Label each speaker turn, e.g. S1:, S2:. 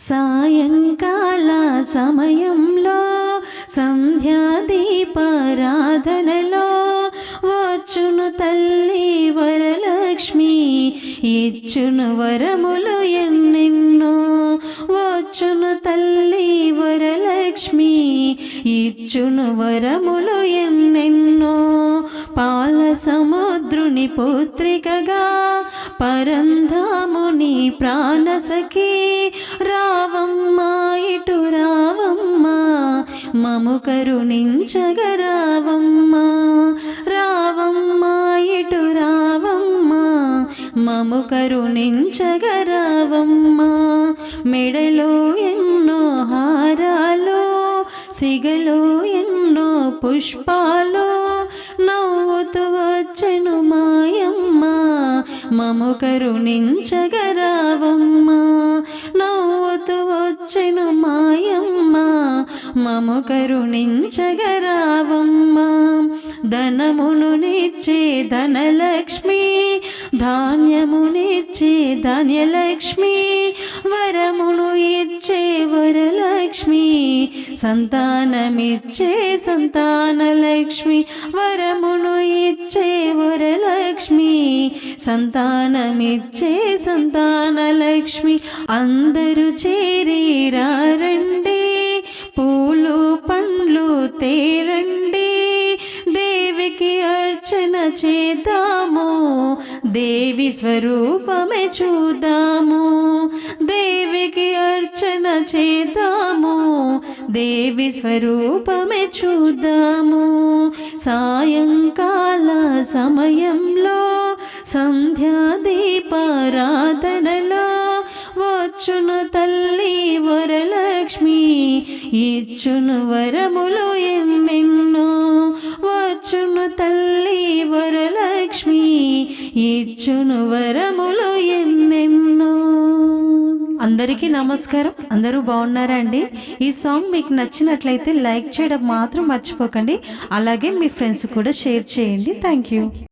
S1: సాయంకాల సమయంలో సంధ్యాదీపారాధనలో వచ్చును తల్లి వరలక్ష్మి ఇచ్చును వరములు ఎన్నెన్నో వచ్చును తల్లి వరలక్ష్మి ఇచ్చును వరములు ఎన్నెన్నో పాల సముద్రుని పుత్రికగా పరంధాముని ప్రాణసఖి రావమ్మా ఇటు రావమ్మా మము కరుణించగరావమ్మా రావమ్మా ఇటు రావమ్మా మము కరుణించగరావమ్మా మెడలో ఎన్నో హారాలు సిగలో ఎన్నో పుష్పాలు నవ్వుతూ వచ్చెను మాయమ్మ. మము కరుణించగరావమ్మా నవ్వుతూ వచ్చెను మాయమ్మ. మము కరుణించగరావమ్మా ధనమును నిచ్చే ధనలక్ష్మి ధాన్యమునిచ్చే ధాన్యలక్ష్మి వరము లక్ష్మి సంతానమిచ్చే సంతానలక్ష్మి వరమును ఇచ్చే వరలక్ష్మి సంతానమిచ్చే సంతానలక్ష్మి అందరూ చేరి పూలు పండ్లు తేరండి దేవికి అర్చన చేద్దాము దేవి స్వరూపమే చూద్దాము దేవికి అర్చన చేద్దాము. దేవి స్వరూపమే చూద్దాము. సాయంకాల సమయంలో సంధ్యాదీపారాధనలో వచ్చును తల్లి వరలక్ష్మి. ఇచ్చును వరములు ఎన్నెన్నో వచ్చును తల్లి వరలక్ష్మి. ఇచ్చును వరములు ఎన్నో అందరికీ నమస్కారం. అందరూ బాగున్నారా అండి? ఈ సాంగ్ మీకు నచ్చినట్లయితే లైక్ చేయడం మాత్రం మర్చిపోకండి. అలాగే మీ ఫ్రెండ్స్ కూడా షేర్ చేయండి. Thank you.